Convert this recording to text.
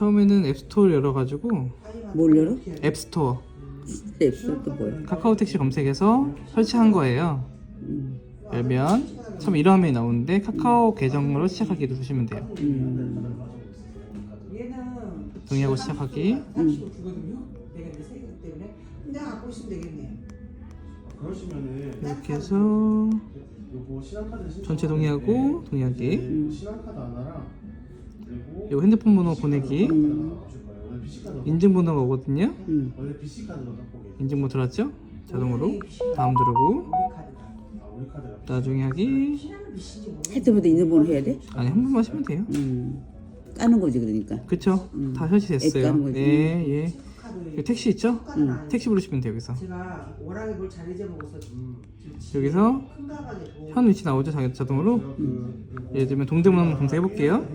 처음에는 앱스토어를 열어가지고 뭘 열어? 앱스토어 앱스토어 또 뭐야? 카카오 택시 검색해서 설치한 거예요. 음. 열면 처음 이런 화면이 나오는데 카카오 계정으로 시작하기 누르시면 돼요. 음. 동의하고 시작하기. 음. 이렇게 해서 전체 동의하고 동의하기. 음. 요 핸드폰 번호 보내기. 음. 인증번호가 오거든요. 음. 인증번호 들어왔죠? 자동으로 다음 누르고 나중에 하기. 핸드폰도 있는 번호 해야 돼? 아니 한 번만 하시면 돼요. 음. 까는 거지 그러니까. 그쵸? 음. 다 설치됐어요. 앱 가는 거지. 예, 예. 여기 택시 있죠? 아니고 택시 부르시면 돼요 여기서. 제가 워낙에 뭘잘 잊어먹어서 좀 여기서 현 위치 나오죠 자- 자동으로. 그 예를 들면 동대문 한번 검색해 볼게요.